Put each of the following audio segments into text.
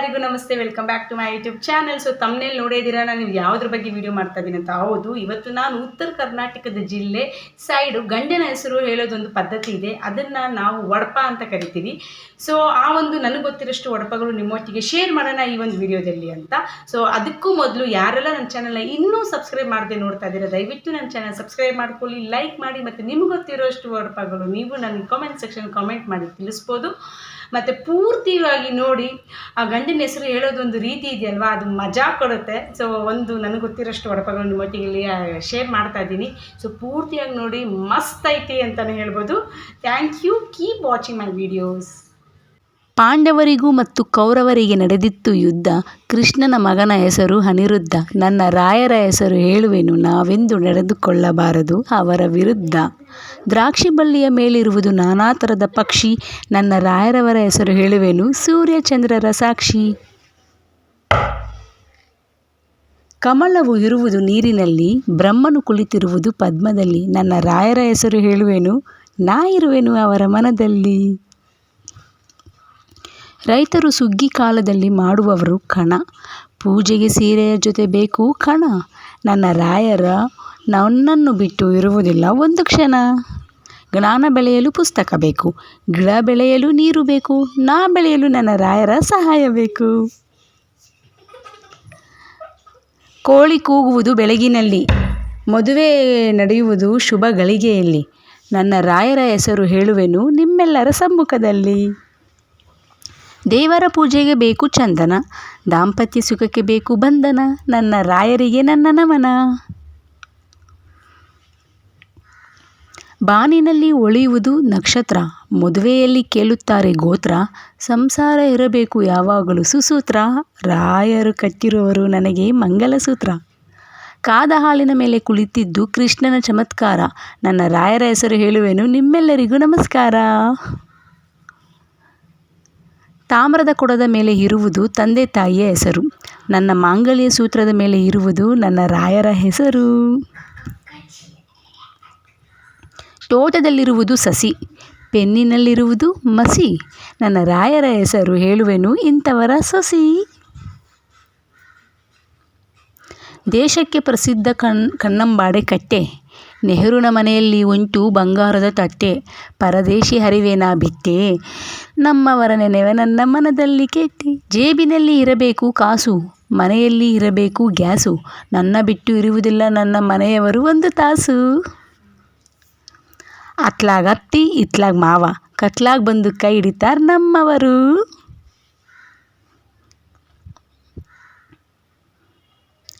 ಎಲ್ಲರಿಗೂ ನಮಸ್ತೆ welcome back to my YouTube channel so ತಮ್ಮನೇಲಿ ನೋಡಿದ್ದೀರಾ ನಾನು ಯಾವುದ್ರ ಬಗ್ಗೆ ವಿಡಿಯೋ ಮಾಡ್ತಾ ಇದ್ದೀನಿ ಅಂತ ಹೌದು. ಇವತ್ತು ನಾನು ಉತ್ತರ ಕರ್ನಾಟಕದ ಜಿಲ್ಲೆ ಸೈಡು ಗಂಡನ ಹೆಸರು ಹೇಳೋದೊಂದು ಪದ್ಧತಿ ಇದೆ. ಅದನ್ನು ನಾವು ಒಡಪ ಅಂತ ಕರಿತೀವಿ. ಸೊ ಆ ಒಂದು ನನಗೆ ಗೊತ್ತಿರೋಷ್ಟು ಒಡಪಗಳು ನಿಮ್ಮೊಟ್ಟಿಗೆ ಶೇರ್ ಮಾಡೋಣ ಈ ಒಂದು ವಿಡಿಯೋದಲ್ಲಿ ಅಂತ. ಸೊ ಅದಕ್ಕೂ ಮೊದಲು ಯಾರೆಲ್ಲ ನನ್ನ ಚಾನಲ್ನ ಇನ್ನೂ ಸಬ್ಸ್ಕ್ರೈಬ್ ಮಾಡದೆ ನೋಡ್ತಾ ಇದ್ದೀರಾ, ದಯವಿಟ್ಟು ನನ್ನ ಚಾನಲ್ ಸಬ್ಸ್ಕ್ರೈಬ್ ಮಾಡ್ಕೊಳ್ಳಿ ಲೈಕ್ ಮಾಡಿ, ಮತ್ತು ನಿಮ್ಗೆ ಗೊತ್ತಿರೋಷ್ಟು ಒಡಪಗಳು ನೀವು ನನಗೆ ಕಾಮೆಂಟ್ ಸೆಕ್ಷನ್ ಕಾಮೆಂಟ್ ಮಾಡಿ ತಿಳಿಸ್ಬೋದು. ಮತ್ತು ಪೂರ್ತಿಯಾಗಿ ನೋಡಿ ಆ ಗಂಡಿನ ಹೆಸರು ಹೇಳೋದೊಂದು ರೀತಿ ಇದೆಯಲ್ವಾ? ಅದು ಮಜಾ ಕೊಡುತ್ತೆ. ಸೊ ಒಂದು ನನಗೆ ಗೊತ್ತಿರೋಷ್ಟು ಒಡಪಗಳು ನಿಮ್ಮೊಟ್ಟಿಗೆ ಇಲ್ಲಿ ಶೇರ್ ಮಾಡ್ತಾ ಇದ್ದೀನಿ. ಸೊ ಪೂರ್ತಿಯಾಗಿ ನೋಡಿ ಮಸ್ತ್ ಐತಿ ಅಂತಲೇ ಹೇಳ್ಬೋದು. Thank you keep watching my videos ಪಾಂಡವರಿಗೂ ಮತ್ತು ಕೌರವರಿಗೆ ನಡೆದಿತ್ತು ಯುದ್ಧ. ಕೃಷ್ಣನ ಮಗನ ಹೆಸರು ಅನಿರುದ್ಧ. ನನ್ನ ರಾಯರ ಹೆಸರು ಹೇಳುವೆನು. ನಾವೆಂದು ನಡೆದುಕೊಳ್ಳಬಾರದು? ಅವರ ವಿರುದ್ಧ. ದ್ರಾಕ್ಷಿ ಬಳ್ಳಿಯ ಮೇಲಿರುವುದು ನಾನಾ ಥರದ ಪಕ್ಷಿ. ನನ್ನ ರಾಯರವರ ಹೆಸರು ಹೇಳುವೆನು. ಸೂರ್ಯಚಂದ್ರರ ಸಾಕ್ಷಿ ಕಮಲವು ಇರುವುದು ನೀರಿನಲ್ಲಿ. ಬ್ರಹ್ಮನು ಕುಳಿತಿರುವುದು ಪದ್ಮದಲ್ಲಿ. ನನ್ನ ರಾಯರ ಹೆಸರು ಹೇಳುವೆನು. ನಾ ಇರುವೆನು ಅವರ ಮನದಲ್ಲಿ. ರೈತರು ಸುಗ್ಗಿ ಕಾಲದಲ್ಲಿ ಮಾಡುವವರು ಕಣ. ಪೂಜೆಗೆ ಸೀರೆಯ ಜೊತೆ ಬೇಕು ಕಣ. ನನ್ನ ರಾಯರ ನನ್ನನ್ನು ಬಿಟ್ಟು ಇರುವುದಿಲ್ಲ ಒಂದು ಕ್ಷಣ. ಜ್ಞಾನ ಬೆಳೆಯಲು ಪುಸ್ತಕ ಬೇಕು. ಗಿಡ ಬೆಳೆಯಲು ನೀರು ಬೇಕು. ನಾ ಬೆಳೆಯಲು ನನ್ನ ರಾಯರ ಸಹಾಯ ಬೇಕು. ಕೋಳಿ ಕೂಗುವುದು ಬೆಳಗಿನಲ್ಲಿ. ಮದುವೆ ನಡೆಯುವುದು ಶುಭ ಗಳಿಗೆಯಲ್ಲಿ. ನನ್ನ ರಾಯರ ಹೆಸರು ಹೇಳುವೆನು ನಿಮ್ಮೆಲ್ಲರ ಸಮ್ಮುಖದಲ್ಲಿ. ದೇವರ ಪೂಜೆಗೆ ಬೇಕು ಚಂದನ, ದಾಂಪತ್ಯ ಸುಖಕ್ಕೆ ಬೇಕು ಬಂಧನ, ನನ್ನ ರಾಯರಿಗೆ ನನ್ನ ನಮನ. ಬಾನಿನಲ್ಲಿ ಒಳೆಯುವುದು ನಕ್ಷತ್ರ, ಮದುವೆಯಲ್ಲಿ ಕೇಳುತ್ತಾರೆ ಗೋತ್ರ, ಸಂಸಾರ ಇರಬೇಕು ಯಾವಾಗಲೂ ಸುಸೂತ್ರ, ರಾಯರು ಕಟ್ಟಿರುವರು ನನಗೆ ಮಂಗಲಸೂತ್ರ. ಕಾದ ಹಾಲಿನ ಮೇಲೆ ಕುಳಿತಿದ್ದು ಕೃಷ್ಣನ ಚಮತ್ಕಾರ, ನನ್ನ ರಾಯರ ಹೆಸರು ಹೇಳುವೆನು ನಿಮ್ಮೆಲ್ಲರಿಗೂ ನಮಸ್ಕಾರ. ತಾಮ್ರದ ಕೊಡದ ಮೇಲೆ ಇರುವುದು ತಂದೆ ತಾಯಿಯ ಹೆಸರು. ನನ್ನ ಮಾಂಗಲ್ಯ ಸೂತ್ರದ ಮೇಲೆ ಇರುವುದು ನನ್ನ ರಾಯರ ಹೆಸರು. ತೋಟದಲ್ಲಿರುವುದು ಸಸಿ. ಪೆನ್ನಿನಲ್ಲಿರುವುದು ಮಸಿ. ನನ್ನ ರಾಯರ ಹೆಸರು ಹೇಳುವೆನು ಇಂಥವರ ಸಸಿ. ದೇಶಕ್ಕೆ ಪ್ರಸಿದ್ಧ ಕಣ್, ಕಣ್ಣಂಬಾಡೆ ಕಟ್ಟೆ. ನೆಹರುನ ಮನೆಯಲ್ಲಿ ಉಂಟು ಬಂಗಾರದ ತಟ್ಟೆ. ಪರದೇಶಿ ಹರಿವೇನ ಬಿತ್ತೆ? ನಮ್ಮವರ ನೆನೆವೆ ನನ್ನ ಮನದಲ್ಲಿ ಕೆಟ್ಟಿ ಜೇಬಿನಲ್ಲಿ ಇರಬೇಕು ಕಾಸು, ಮನೆಯಲ್ಲಿ ಇರಬೇಕು ಗ್ಯಾಸು. ನನ್ನ ಬಿಟ್ಟು ಇರುವುದಿಲ್ಲ ನನ್ನ ಮನೆಯವರು ಒಂದು ತಾಸು. ಅತ್ಲಾಗ ಅತ್ತಿ, ಇತ್ಲಾಗ ಮಾವ. ಕತ್ಲಾಗ ಬಂದು ಕೈ ಹಿಡಿತಾರೆ ನಮ್ಮವರು.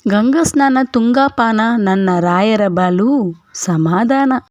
ಗಂಗಾ ಸ್ನಾನ ತುಂಗಾಪಾನ ನನ್ನ ರಾಯರ ಬಾಲು ಸಮಾಧಾನ.